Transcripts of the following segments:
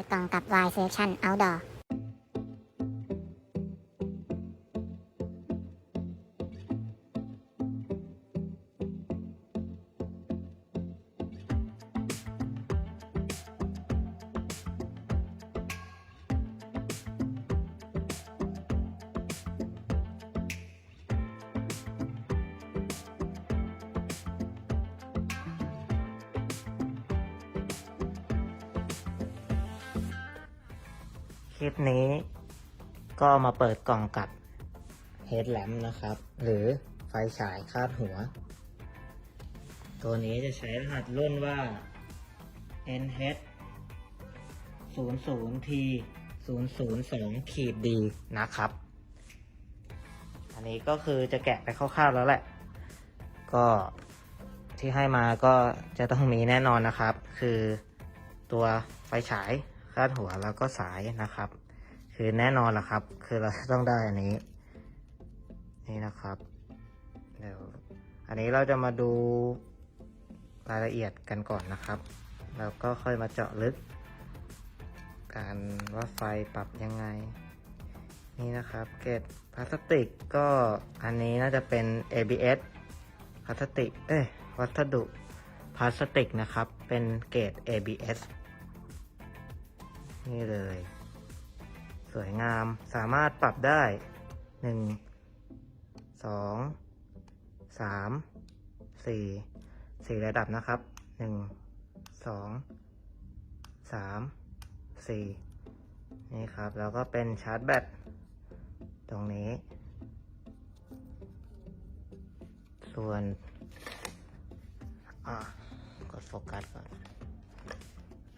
ปิดกล่องกับ Y Selection Outdoor ลิปนี้ก็มาเปิดกล่องกับ Headlamp นะครับ หรือไฟฉายคาดหัว ตัวนี้จะใช้รหัสรุ่นว่า NH 00 T 002ขีด D นะครับ อันนี้ก็คือจะแกะไปคร่าวๆแล้วแหละ ก็ที่ให้มาก็จะต้องมีแน่นอนนะครับ คือตัวไฟฉายคาดหัวแล้วก็สายนะครับ คือแน่นอนละครับ คือเราต้องได้อันนี้ นี่นะครับ เดี๋ยว อันนี้เราจะมาดูรายละเอียดกันก่อนนะครับ แล้วก็ค่อยมาเจาะลึก การว่าไฟปรับยังไง นี่นะครับ เกรดพลาสติกก็อันนี้น่าจะเป็น ABS พลาสติก เอ้ย วัสดุพลาสติกนะครับ เป็นเกรด ABS นี่เลย สวยงามสามารถปรับได้หนึ่งสองสามสี่สี่ระดับนะครับหนึ่งสองสามสี่นี่ครับ แล้วก็เป็นชาร์จแบตตรงนี้ ส่วน อะกดโฟกัสก่อน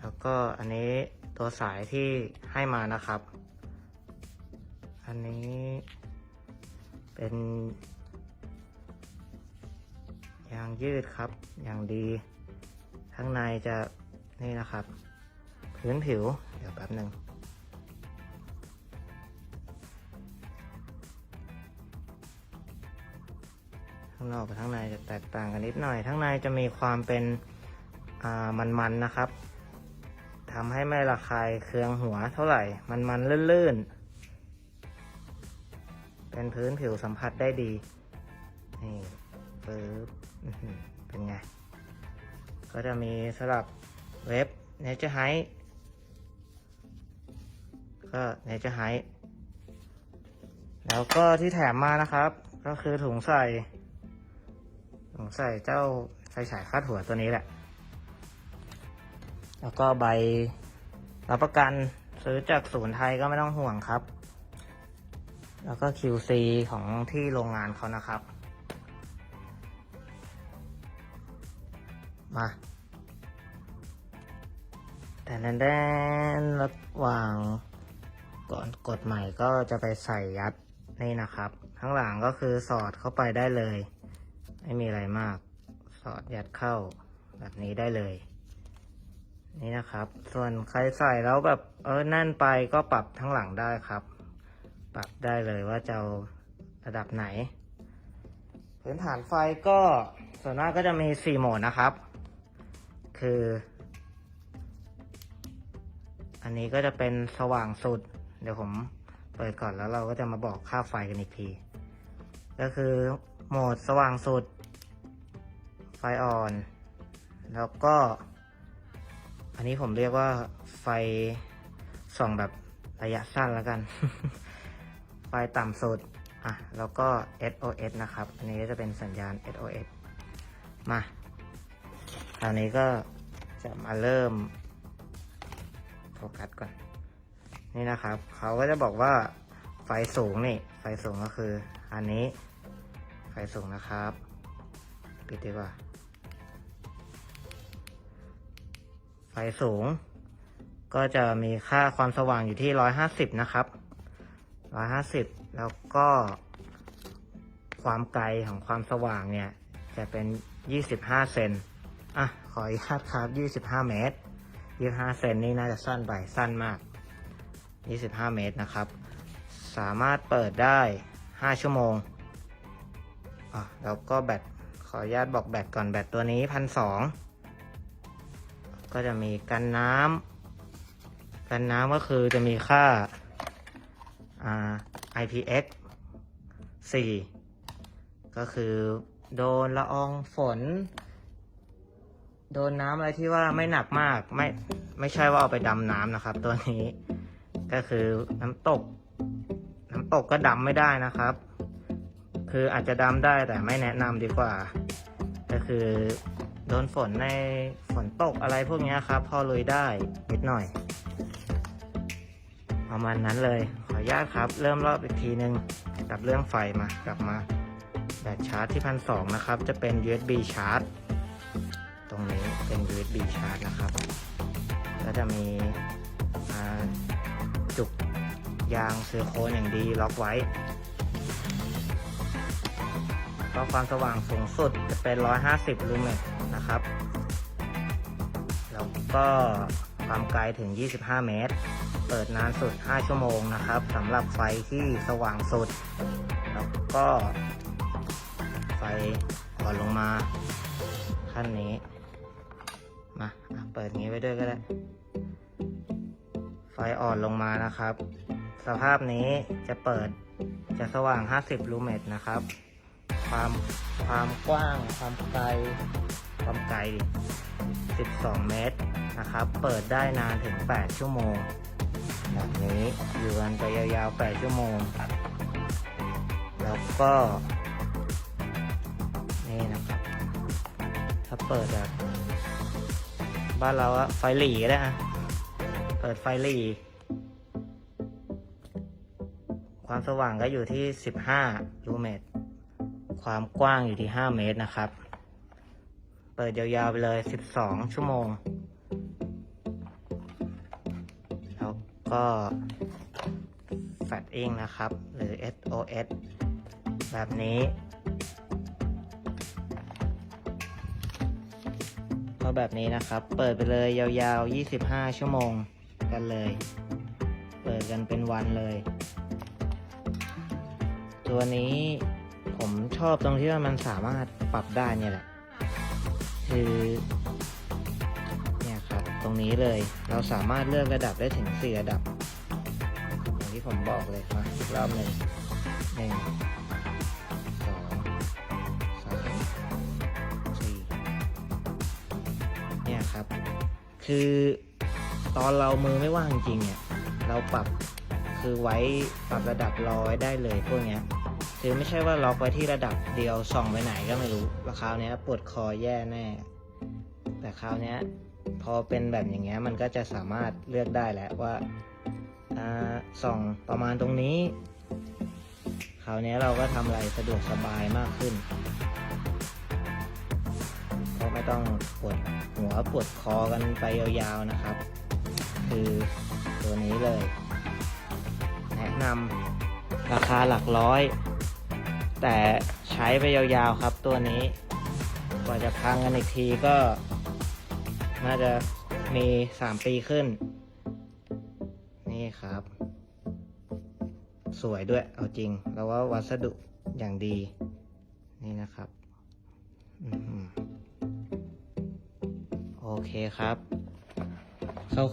แล้วก็อันนี้ตัวสายที่ให้มานะครับ อันนี้เป็นยางยืดครับ อย่างดี ข้างในจะนี่นะครับ พื้นผิว เดี๋ยวแป๊บหนึ่งข้างนอกกับข้างในจะแตกต่างกันนิดหน่อย ข้างในจะมีความเป็นมันๆนะครับทำให้ไม่ระคายเคืองหัวเท่าไหร่ มันๆลื่นๆ เป็นพื้นผิวสัมผัสได้ดี นี่ปึ๊บอื้อเป็นไง ก็จะมีสำหรับเว็บ Nature Hike ก็ Nature Hike แล้วก็ที่แถมมานะครับ ก็คือถุงใส่ ถุงใส่เจ้าไฟฉายคาดหัวตัวนี้แหละ แล้วก็ใบรับประกันซื้อจากศูนย์ไทยก็ไม่ต้องห่วงครับ แล้วก็ QC ของที่โรงงานเขานะครับ มาแต่นั้นแดนระหว่างก่อนกดใหม่ก็จะไปใส่ยัดนี่นะครับ ข้างหลังก็คือสอดเข้าไปได้เลย ไม่มีอะไรมาก สอดยัดเข้าแบบนี้ได้เลย นี่นะครับ ส่วนใครใส่แล้วแบบเออแน่นไปก็ปรับทั้งหลังได้ครับ ปรับได้เลยว่าจะเอาระดับไหน พื้นฐานไฟก็ส่วนมากก็จะมี 4 โหมดนะครับ คือ อันนี้ก็จะเป็นสว่างสุด เดี๋ยวผมเปิดก่อนแล้วเราก็จะมาบอกค่าไฟกันอีกที ก็คือโหมดสว่างสุด ไฟอ่อน แล้วก็ อันนี้ผมเรียกว่าไฟส่องแบบระยะสั้นแล้วกัน ไฟต่ำสุด อะ แล้วก็ SOS นะครับ อันนี้ก็จะเป็นสัญญาณ SOS มา คราวนี้ก็จะมาเริ่มโฟกัสก่อน นี่นะครับ เขาก็จะบอกว่าไฟสูงนี่ ไฟสูงก็คือ อันนี้ ไฟสูงนะครับ ปิดดีกว่า ไฟสูง ก็จะมีค่าความสว่างอยู่ที่ 150 นะครับ 150แล้วก็ความไกลของความสว่างเนี่ย จะเป็น25เซนอะ ขออนุญาตครับ25เมตร25เซนนี่น่าจะสั้นไปสั้นมาก25เมตรนะครับ สามารถเปิดได้5ชั่วโมงอะแล้วก็แบตขออนุญาตบอกแบตก่อนแบตตัวนี้พันสองก็จะมีกันน้ำกันน้ำก็คือจะมีค่า IPX 4 ก็คือโดนละอองฝน โดนน้ำอะไรที่ว่าไม่หนักมาก ไม่ไม่ใช่ว่าเอาไปดำน้ำนะครับ ตัวนี้ก็คือน้ำตก น้ำตกก็ดำไม่ได้นะครับ คืออาจจะดำได้แต่ไม่แนะนำดีกว่า ก็คือโดนฝนในฝนตกอะไรพวกนี้ครับ พอลุยได้นิดหน่อย ประมาณนั้นเลย ขออนุญาตครับ เริ่มรอบอีกทีนึงกับเรื่องไฟมากลับมาแบตชาร์จที่พันสองนะครับ จะเป็น USB ชาร์จ ตรงนี้เป็น USB ชาร์จนะครับ ก็จะมีจุกยางซิลิโคนอย่างดีล็อกไว้ ก็ความสว่างสูงสุดจะเป็น 150 ลูเมตรนะครับ แล้วก็ความไกลถึง 25 เมตร เปิดนานสุด 5 ชั่วโมงนะครับสำหรับไฟที่สว่างสุด แล้วก็ไฟอ่อนลงมาขั้นนี้มาเปิดงี้ไว้ด้วยก็ได้ ไฟอ่อนลงมานะครับ สภาพนี้จะเปิดจะสว่าง 50 ลูเมตรนะครับ ความความกว้าง ความไกล ความไกล 12 เมตรนะครับ เปิดได้นานถึง 8 ชั่วโมง แบบนี้อยู่กันไปยาวๆ 8 ชั่วโมง แล้วก็ นี่นะครับ ถ้าเปิดแบบบ้านเราอะไฟหลีได้อะเปิดไฟหลีความสว่างก็อยู่ที่ 15ลูเมตร ความกว้างอยู่ที่ 5 เมตรนะครับ เปิดยาวๆไปเลย 12 ชั่วโมง ก็แฟลชอิงนะครับ หรือ SOS แบบนี้ก็แบบนี้นะครับ เปิดไปเลยยาวๆ 25 ชั่วโมงกันเลย เปิดกันเป็นวันเลย ตัวนี้ผมชอบตรงที่ว่ามันสามารถปรับได้เนี่ยแหละ คือ ตรงนี้เลย เราสามารถเลือกระดับได้ถึง 4 ระดับ อย่างที่ผมบอกเลยมาอีกรอบหนึ่งหนึ่งสองสามสี่เนี่ยครับ คือตอนเรามือไม่ว่างจริงเนี่ยเราปรับคือไว้ปรับระดับรอไว้ได้เลยพวกเนี้ยคือไม่ใช่ว่าล็อกไว้ที่ระดับเดียวส่องไปไหนก็ไม่รู้แล้วคราวเนี้ยปวดคอแย่แน่ แต่คราวเนี้ย พอเป็นแบบอย่างเงี้ยมันก็จะสามารถเลือกได้แหละว่าอ่าส่องประมาณตรงนี้ คราวนี้เราก็ทำอะไรสะดวกสบายมากขึ้นก็ไม่ต้องปวดหัวปวดคอกันไปยาวๆนะครับ คือตัวนี้เลย แนะนำราคาหลักร้อย แต่ใช้ไปยาวๆครับตัวนี้กว่าจะพังกันอีกทีก็ น่าจะมี3ปีขึ้น นี่ครับ สวยด้วยเอาจริง แล้วว่าวัสดุอย่างดี นี่นะครับอโอเคครับ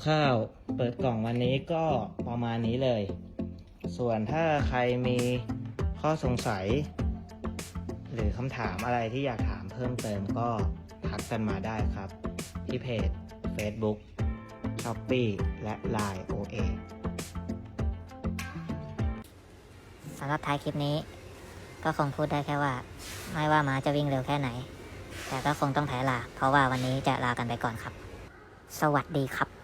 คร่าวๆเปิดกล่องวันนี้ก็ประมาณนี้เลย ส่วนถ้าใครมีข้อสงสัย หรือคำถามอะไรที่อยากถามเพิ่มเติมก็ทักกันมาได้ครับ ที่เพจ Facebook s h o p e e และ Line OA สำหรับท้ายคลิปนี้ ก็คงพูดได้แค่ว่า ไม่ว่าม้าจะวิ่งเร็วแค่ไหน แต่ก็คงต้องแพ้ลา เพราะว่าวันนี้จะลากันไปก่อนครับ สวัสดีครับ